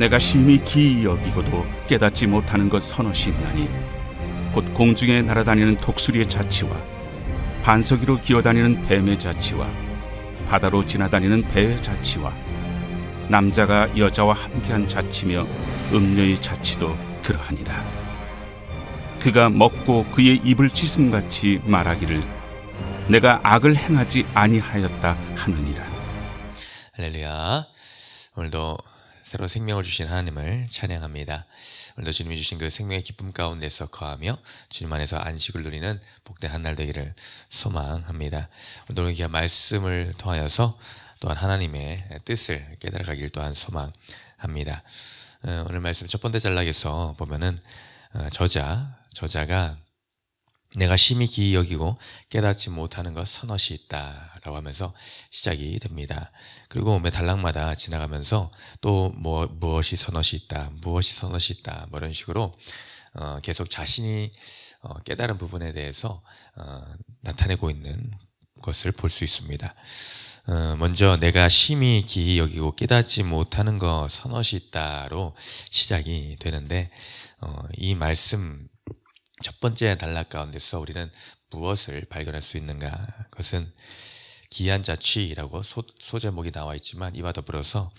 내가 심히 기이 여기고도 깨닫지 못하는 것 서너시 있나니 곧 공중에 날아다니는 독수리의 자치와 반석이로 기어다니는 뱀의 자치와 바다로 지나다니는 배의 자치와 남자가 여자와 함께한 자치며 음녀의 자치도 그러하니라 그가 먹고 그의 입을 찢음같이 말하기를 내가 악을 행하지 아니하였다 하느니라 할렐루야. 오늘도 새로 생명을 주신 하나님을 찬양합니다. 오늘도 주님이 주신 그 생명의 기쁨 가운데서 거하며 주님 안에서 안식을 누리는 복된 한 날 되기를 소망합니다. 오늘도 귀한 말씀을 통하여서 또한 하나님의 뜻을 깨달아가기를 또한 소망합니다. 어, 오늘 말씀 첫 번째 단락에서 보면은 어, 저자 저자가 내가 심히 기이 여기고 깨닫지 못하는 것 서너시 있다라고 하면서 시작이 됩니다. 그리고 매 단락마다 지나가면서 또 뭐 무엇이 서너시 있다, 무엇이 서너시 있다, 뭐 이런 식으로 어, 계속 자신이 어, 깨달은 부분에 대해서 어, 나타내고 있는 것을 볼 수 있습니다. 어, 먼저 내가 심히 기이 여기고 깨닫지 못하는 것 서너시 있다로 시작이 되는데 어, 이 말씀 첫 번째 단락 가운데서 우리는 무엇을 발견할 수 있는가? 그것은 기한 자취라고 소, 소제목이 나와 있지만 이와 더불어서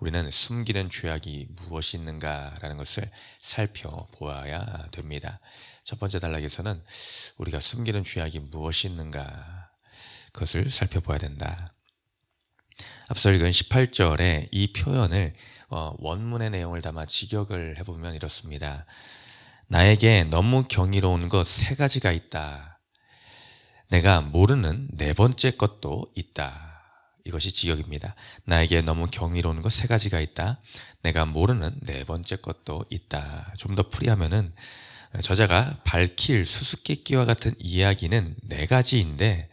우리는 숨기는 죄악이 무엇이 있는가라는 것을 살펴보아야 됩니다. 첫 번째 단락에서는 우리가 숨기는 죄악이 무엇이 있는가 그것을 살펴봐야 된다. 앞서 읽은 18절에 이 표현을 어, 원문의 내용을 담아 직역을 해보면 이렇습니다. 나에게 너무 경이로운 것 세 가지가 있다. 내가 모르는 네 번째 것도 있다. 이것이 지역입니다. 나에게 너무 경이로운 것 세 가지가 있다. 내가 모르는 네 번째 것도 있다. 좀 더 풀이하면은 저자가 밝힐 수수께끼와 같은 이야기는 네 가지인데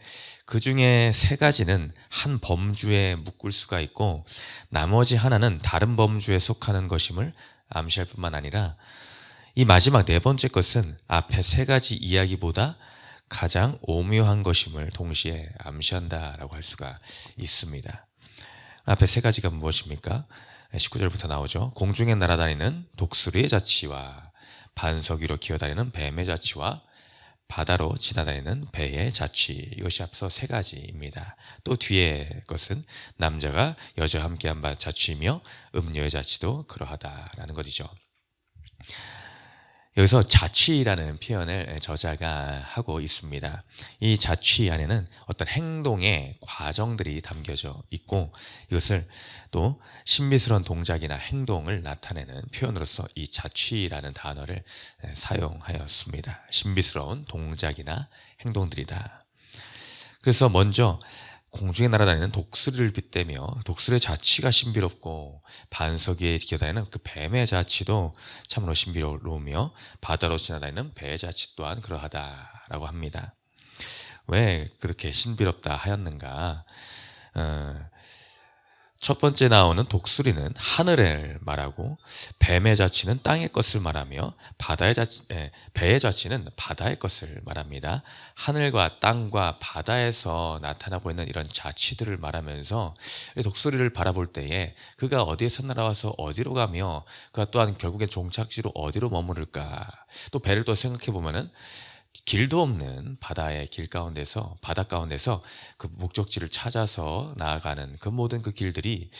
그 중에 세 가지는 한 범주에 묶을 수가 있고 나머지 하나는 다른 범주에 속하는 것임을 암시할 뿐만 아니라 이 마지막 네 번째 것은 앞에 세 가지 이야기보다 가장 오묘한 것임을 동시에 암시한다라고 할 수가 있습니다. 앞에 세 가지가 무엇입니까? 19절부터 나오죠. 공중에 날아다니는 독수리의 자치와 반석 위로 기어다니는 뱀의 자치와 바다로 지나다니는 배의 자취 이것이 앞서 세 가지입니다. 또 뒤에 것은 남자가 여자와 함께한 바 자취이며 음녀의 자취도 그러하다라는 것이죠. 여기서 자취라는 표현을 저자가 하고 있습니다. 이 자취 안에는 어떤 행동의 과정들이 담겨져 있고 이것을 또 신비스러운 동작이나 행동을 나타내는 표현으로서 이 자취라는 단어를 사용하였습니다. 신비스러운 동작이나 행동들이다. 그래서 먼저 공중에 날아다니는 독수리를 빗대며 독수리의 자취가 신비롭고 반석 위에 기어다니는 그 뱀의 자취도 참으로 신비로우며 바다로 지나다니는 배의 자취 또한 그러하다라고 합니다. 왜 그렇게 신비롭다 하였는가? 어, 첫 번째 나오는 독수리는 하늘을 말하고 뱀의 자취는 땅의 것을 말하며 바다의 자치, 예, 배의 자취는 바다의 것을 말합니다. 하늘과 땅과 바다에서 나타나고 있는 이런 자취들을 말하면서 독수리를 바라볼 때에 그가 어디에서 날아와서 어디로 가며 그가 또한 결국엔 종착지로 어디로 머무를까 또 배를 또 생각해 보면은 길도 없는 바다의 길 가운데서 바다 가운데서 그 목적지를 찾아서 나아가는 그 모든 그 길들이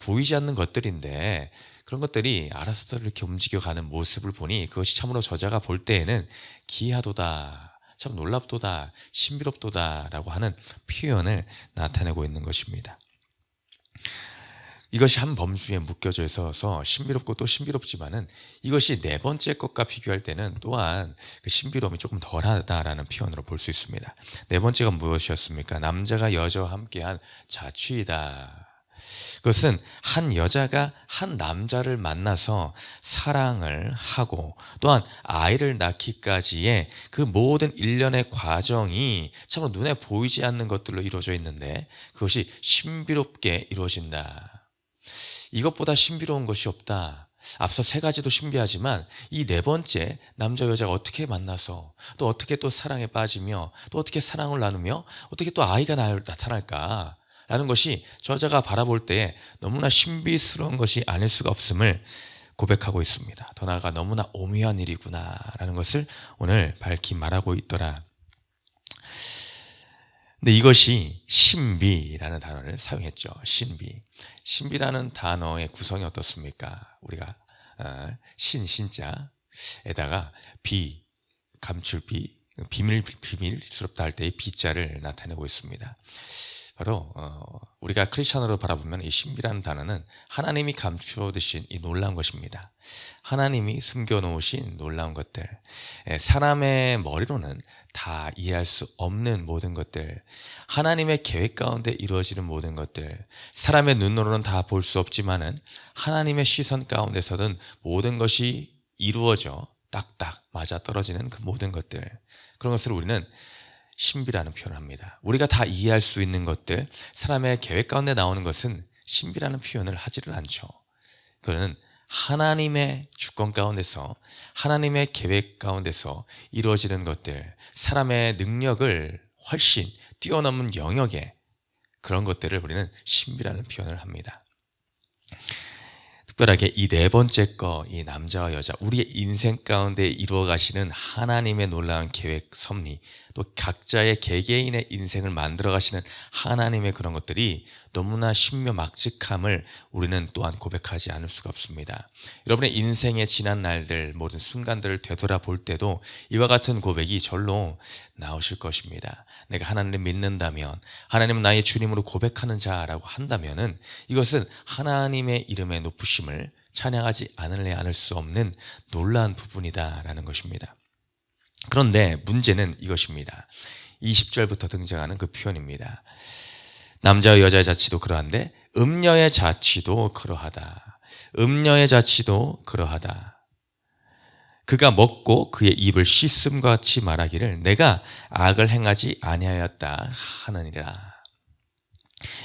보이지 않는 것들인데 그런 것들이 알아서 이렇게 움직여가는 모습을 보니 그것이 참으로 저자가 볼 때에는 기이하도다 참 놀랍도다 신비롭도다라고 하는 표현을 나타내고 있는 것입니다. 이것이 한 범주에 묶여져 있어서 신비롭고 또 신비롭지만은 이것이 네 번째 것과 비교할 때는 또한 그 신비로움이 조금 덜하다라는 표현으로 볼 수 있습니다. 네 번째가 무엇이었습니까? 남자가 여자와 함께한 자취이다. 그것은 한 여자가 한 남자를 만나서 사랑을 하고 또한 아이를 낳기까지의 그 모든 일련의 과정이 참으로 눈에 보이지 않는 것들로 이루어져 있는데 그것이 신비롭게 이루어진다. 이것보다 신비로운 것이 없다. 앞서 세 가지도 신비하지만 이 네 번째 남자 여자가 어떻게 만나서 또 어떻게 또 사랑에 빠지며 또 어떻게 사랑을 나누며 어떻게 또 아이가 나타날까 라는 것이 저자가 바라볼 때에 너무나 신비스러운 것이 아닐 수가 없음을 고백하고 있습니다. 더 나아가 너무나 오묘한 일이구나라는 것을 오늘 밝히 말하고 있더라. 근데 이것이 신비라는 단어를 사용했죠. 신비. 신비라는 단어의 구성이 어떻습니까? 우리가 어, 신 신자에다가 비 감출 비 비밀 비밀스럽다 할 때의 비자를 나타내고 있습니다. 바로 어, 우리가 크리스천으로 바라보면 이 신비라는 단어는 하나님이 감추어 두신 이 놀라운 것입니다. 하나님이 숨겨 놓으신 놀라운 것들. 예, 사람의 머리로는 다 이해할 수 없는 모든 것들. 하나님의 계획 가운데 이루어지는 모든 것들. 사람의 눈으로는 다 볼 수 없지만은 하나님의 시선 가운데서든 모든 것이 이루어져 딱딱 맞아 떨어지는 그 모든 것들. 그런 것을 우리는 신비라는 표현을 합니다. 우리가 다 이해할 수 있는 것들, 사람의 계획 가운데 나오는 것은 신비라는 표현을 하지를 않죠. 그거는 하나님의 주권 가운데서 하나님의 계획 가운데서 이루어지는 것들, 사람의 능력을 훨씬 뛰어넘은 영역에 그런 것들을 우리는 신비라는 표현을 합니다. 특별하게 이 네 번째 거, 이 남자와 여자, 우리의 인생 가운데 이루어 가시는 하나님의 놀라운 계획, 섭리, 또 각자의 개개인의 인생을 만들어 가시는 하나님의 그런 것들이 너무나 신묘막직함을 우리는 또한 고백하지 않을 수가 없습니다. 여러분의 인생의 지난 날들, 모든 순간들을 되돌아볼 때도 이와 같은 고백이 절로 나오실 것입니다. 내가 하나님을 믿는다면, 하나님은 나의 주님으로 고백하는 자라고 한다면은 이것은 하나님의 이름의 높으심을 찬양하지 않을래 않을 수 없는 놀라운 부분이다라는 것입니다. 그런데 문제는 이것입니다. 20절부터 등장하는 그 표현입니다. 남자와 여자의 자치도 그러한데 음녀의 자치도 그러하다. 음녀의 자치도 그러하다. 그가 먹고 그의 입을 씻음과 같이 말하기를 내가 악을 행하지 아니하였다 하느니라.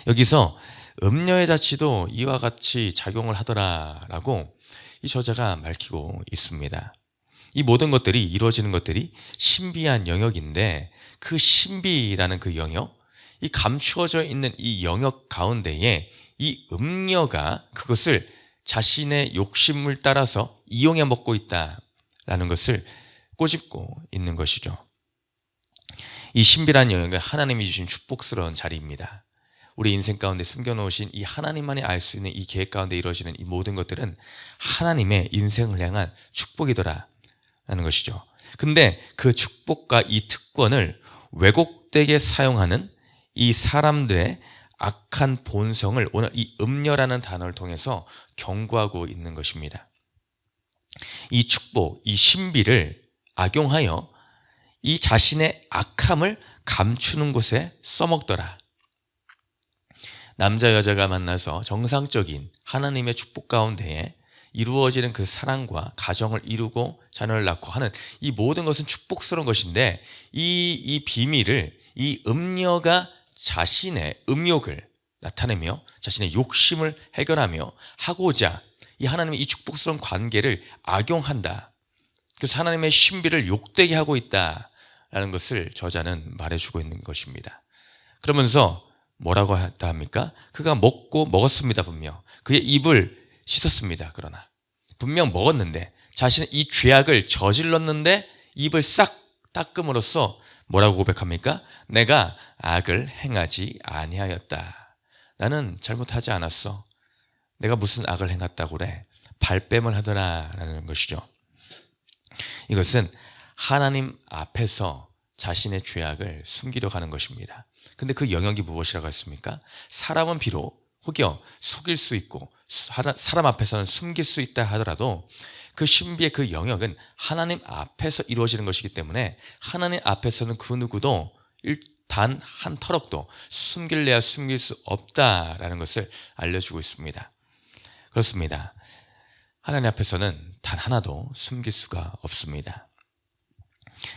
여기서 음녀의 자치도 이와 같이 작용을 하더라라고 이 저자가 밝히고 있습니다. 이 모든 것들이 이루어지는 것들이 신비한 영역인데 그 신비라는 그 영역, 이 감추어져 있는 이 영역 가운데에 이 음녀가 그것을 자신의 욕심을 따라서 이용해 먹고 있다라는 것을 꼬집고 있는 것이죠. 이 신비란 영역은 하나님이 주신 축복스러운 자리입니다. 우리 인생 가운데 숨겨놓으신 이 하나님만이 알 수 있는 이 계획 가운데 이루어지는 이 모든 것들은 하나님의 인생을 향한 축복이더라. 라는 것이죠. 근데 그 축복과 이 특권을 왜곡되게 사용하는 이 사람들의 악한 본성을 오늘 이 음녀라는 단어를 통해서 경고하고 있는 것입니다. 이 축복, 이 신비를 악용하여 이 자신의 악함을 감추는 곳에 써먹더라. 남자 여자가 만나서 정상적인 하나님의 축복 가운데에 이루어지는 그 사랑과 가정을 이루고 자녀를 낳고 하는 이 모든 것은 축복스러운 것인데 이, 이 비밀을 이 음녀가 자신의 음욕을 나타내며 자신의 욕심을 해결하며 하고자 이 하나님의 이 축복스러운 관계를 악용한다. 그래서 하나님의 신비를 욕되게 하고 있다라는 것을 저자는 말해주고 있는 것입니다. 그러면서 뭐라고 했다 합니까? 그가 먹고 먹었습니다, 분명. 그의 입을 씻었습니다, 그러나. 분명 먹었는데, 자신은 이 죄악을 저질렀는데, 입을 싹 닦음으로써 뭐라고 고백합니까? 내가 악을 행하지 아니하였다. 나는 잘못하지 않았어. 내가 무슨 악을 행했다고 그래. 발뺌을 하더라라는 것이죠. 이것은 하나님 앞에서 자신의 죄악을 숨기려 하는 것입니다. 근데 그 영역이 무엇이라고 했습니까? 사람은 비록 혹여 속일 수 있고 사람 앞에서는 숨길 수 있다 하더라도 그 신비의 그 영역은 하나님 앞에서 이루어지는 것이기 때문에 하나님 앞에서는 그 누구도 단 한 터럭도 숨길래야 숨길 수 없다라는 것을 알려주고 있습니다. 그렇습니다. 하나님 앞에서는 단 하나도 숨길 수가 없습니다.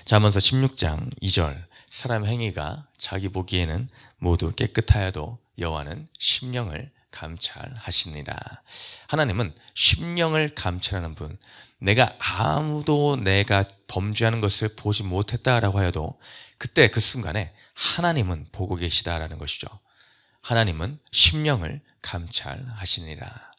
자문서 16장 2절 사람 행위가 자기 보기에는 모두 깨끗하여도 여호와는 심령을 감찰하시니라. 하나님은 심령을 감찰하는 분. 내가 아무도 내가 범죄하는 것을 보지 못했다라고 하여도 그때 그 순간에 하나님은 보고 계시다라는 것이죠. 하나님은 심령을 감찰하시니라.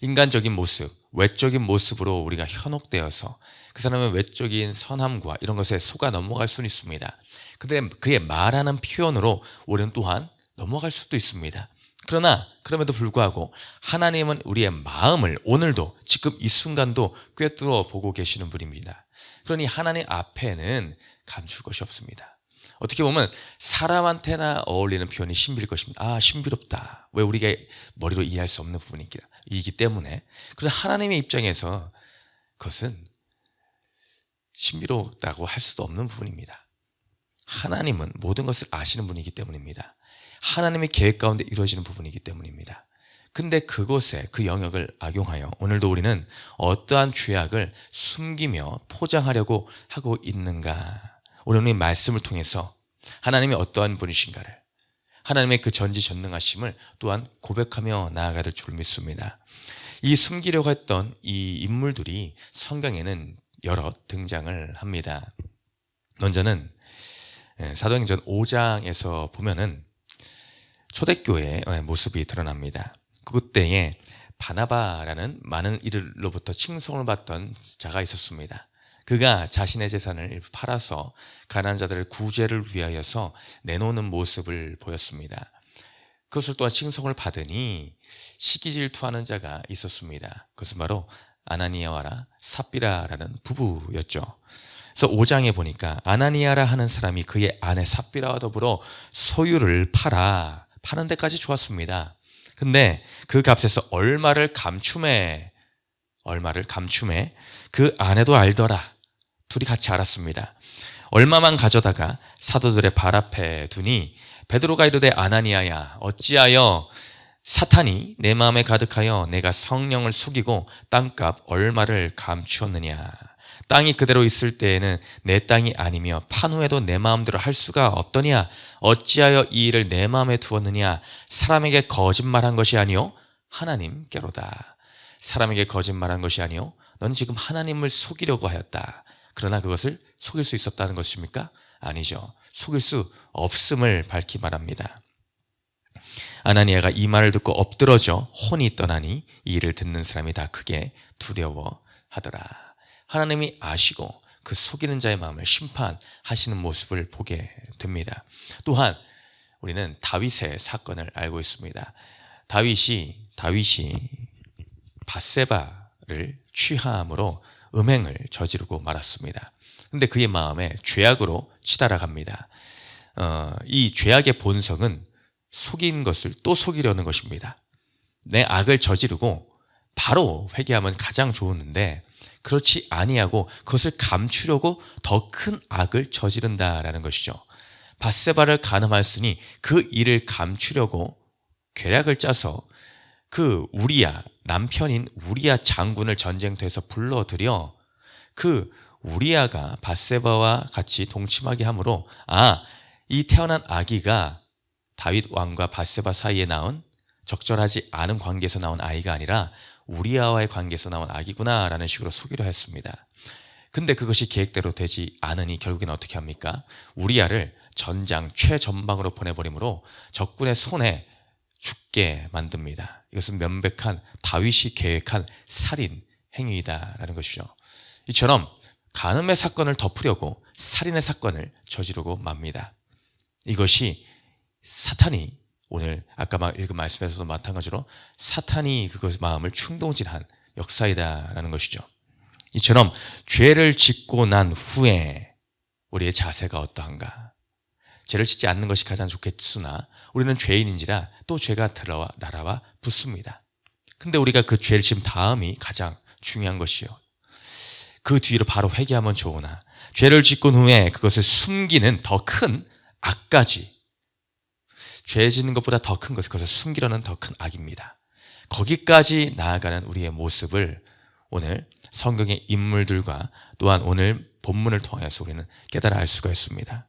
인간적인 모습, 외적인 모습으로 우리가 현혹되어서 그 사람의 외적인 선함과 이런 것에 속아 넘어갈 수는 있습니다. 근데 그의 말하는 표현으로 우리는 또한 넘어갈 수도 있습니다. 그러나 그럼에도 불구하고 하나님은 우리의 마음을 오늘도 지금 이 순간도 꿰뚫어 보고 계시는 분입니다. 그러니 하나님 앞에는 감출 것이 없습니다. 어떻게 보면 사람한테나 어울리는 표현이 신비일 것입니다. 아, 신비롭다. 왜 우리가 머리로 이해할 수 없는 부분이기 때문에. 그래서 하나님의 입장에서 그것은 신비롭다고 할 수도 없는 부분입니다. 하나님은 모든 것을 아시는 분이기 때문입니다. 하나님의 계획 가운데 이루어지는 부분이기 때문입니다. 근데 그곳에 그 영역을 악용하여 오늘도 우리는 어떠한 죄악을 숨기며 포장하려고 하고 있는가? 오늘 이 말씀을 통해서 하나님이 어떠한 분이신가를 하나님의 그 전지전능하심을 또한 고백하며 나아가야 될줄 믿습니다. 이 숨기려고 했던 이 인물들이 성경에는 여러 등장을 합니다. 먼저는 예, 사도행전 5장에서 보면은 초대교회의 모습이 드러납니다. 그때에 바나바라는 많은 이들로부터 칭송을 받던 자가 있었습니다. 그가 자신의 재산을 팔아서 가난한 자들의 구제를 위하여서 내놓는 모습을 보였습니다. 그것을 또한 칭송을 받으니 시기 질투하는 자가 있었습니다. 그것은 바로 아나니아와라 삽비라라는 부부였죠. 그래서 5장에 보니까 아나니아라 하는 사람이 그의 아내 삽비라와 더불어 소유를 팔아 파는 데까지 좋았습니다. 근데 그 값에서 얼마를 감춤해 얼마를 감춤해 그 아내도 알더라. 둘이 같이 알았습니다. 얼마만 가져다가 사도들의 발 앞에 두니 베드로가 이르되 아나니아야 어찌하여 사탄이 내 마음에 가득하여 내가 성령을 속이고 땅값 얼마를 감추었느냐 땅이 그대로 있을 때에는 내 땅이 아니며 판 후에도 내 마음대로 할 수가 없더냐 어찌하여 이 일을 내 마음에 두었느냐 사람에게 거짓말한 것이 아니요 하나님께로다 사람에게 거짓말한 것이 아니요 너는 지금 하나님을 속이려고 하였다 그러나 그것을 속일 수 있었다는 것입니까? 아니죠. 속일 수 없음을 밝히 말합니다. 아나니아가 이 말을 듣고 엎드러져 혼이 떠나니 이 일을 듣는 사람이 다 크게 두려워하더라. 하나님이 아시고 그 속이는 자의 마음을 심판하시는 모습을 보게 됩니다. 또한 우리는 다윗의 사건을 알고 있습니다. 다윗이 다윗이 바세바를 취함으로 음행을 저지르고 말았습니다. 근데 그의 마음에 죄악으로 치달아갑니다. 어, 이 죄악의 본성은 속인 것을 또 속이려는 것입니다. 내 악을 저지르고 바로 회개하면 가장 좋은데 그렇지 아니하고 그것을 감추려고 더 큰 악을 저지른다라는 것이죠. 바세바를 가늠하였으니 그 일을 감추려고 계략을 짜서 그 우리야 남편인 우리야 장군을 전쟁터에서 불러들여 그 우리야가 바세바와 같이 동침하게 하므로 아 이 태어난 아기가 다윗 왕과 바세바 사이에 나온 적절하지 않은 관계에서 나온 아이가 아니라 우리야와의 관계에서 나온 아기구나라는 식으로 속이려 했습니다. 근데 그것이 계획대로 되지 않으니 결국엔 어떻게 합니까? 우리야를 전장 최전방으로 보내버리므로 적군의 손에 죽게 만듭니다. 이것은 명백한 다윗이 계획한 살인 행위이다라는 것이죠. 이처럼 간음의 사건을 덮으려고 살인의 사건을 저지르고 맙니다. 이것이 사탄이 오늘 아까 막 읽은 말씀에서도 마찬가지로 사탄이 그것 마음을 충동질한 역사이다라는 것이죠. 이처럼 죄를 짓고 난 후에 우리의 자세가 어떠한가? 죄를 짓지 않는 것이 가장 좋겠으나 우리는 죄인인지라 또 죄가 들어와 날아와 붙습니다. 근데 우리가 그 죄를 지은 다음이 가장 중요한 것이요. 그 뒤로 바로 회개하면 좋으나 죄를 짓고 후에 그것을 숨기는 더 큰 악까지 죄 짓는 것보다 더 큰 것을 그것을 숨기려는 더 큰 악입니다. 거기까지 나아가는 우리의 모습을 오늘 성경의 인물들과 또한 오늘 본문을 통하여서 우리는 깨달아 알 수가 있습니다.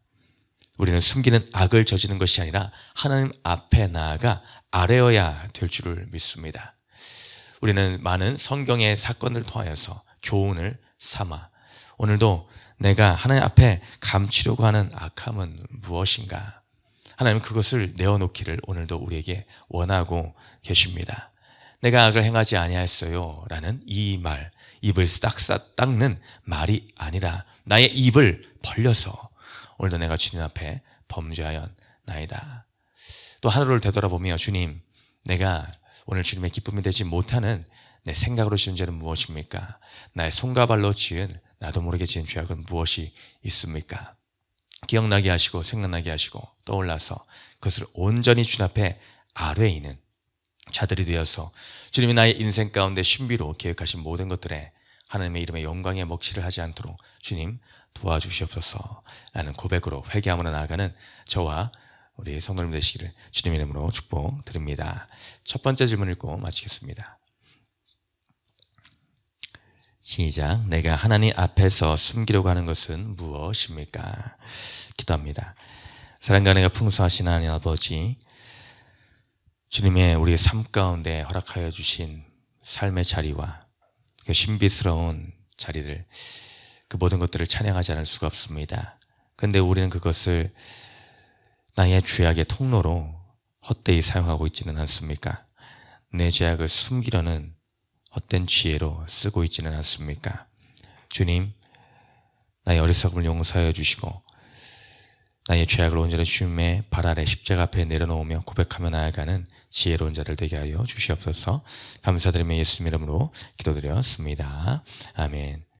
우리는 숨기는 악을 저지는 것이 아니라 하나님 앞에 나아가 아뢰어야 될 줄을 믿습니다. 우리는 많은 성경의 사건을 통하여서 교훈을 삼아 오늘도 내가 하나님 앞에 감추려고 하는 악함은 무엇인가? 하나님 그것을 내어놓기를 오늘도 우리에게 원하고 계십니다. 내가 악을 행하지 아니하였어요 라는 이 말, 입을 싹싹 닦는 말이 아니라 나의 입을 벌려서 오늘도 내가 주님 앞에 범죄하였나이다. 또 하루를 되돌아보며 주님, 내가 오늘 주님의 기쁨이 되지 못하는 내 생각으로 지은 죄는 무엇입니까? 나의 손과 발로 지은 나도 모르게 지은 죄악은 무엇이 있습니까? 기억나게 하시고 생각나게 하시고 떠올라서 그것을 온전히 주님 앞에 아뢰이는 자들이 되어서 주님이 나의 인생 가운데 신비로 계획하신 모든 것들에 하나님의 이름의 영광에 먹칠을 하지 않도록 주님 도와주시옵소서 라는 고백으로 회개함으로 나아가는 저와 우리 성도님 되시기를 주님 이름으로 축복드립니다. 첫 번째 질문 읽고 마치겠습니다. 시작. 내가 하나님 앞에서 숨기려고 하는 것은 무엇입니까? 기도합니다. 사랑과 은혜가 풍성하신 하나님 아버지, 주님의 우리의 삶 가운데 허락하여 주신 삶의 자리와 그 신비스러운 자리를 그 모든 것들을 찬양하지 않을 수가 없습니다. 근데 우리는 그것을 나의 죄악의 통로로 헛되이 사용하고 있지는 않습니까? 내 죄악을 숨기려는 헛된 지혜로 쓰고 있지는 않습니까? 주님, 나의 어리석음을 용서하여 주시고 나의 죄악을 온전히 주님의 발 아래 십자가 앞에 내려놓으며 고백하며 나아가는 지혜로운 자들 되게 하여 주시옵소서 감사드리며 예수님 이름으로 기도드렸습니다. 아멘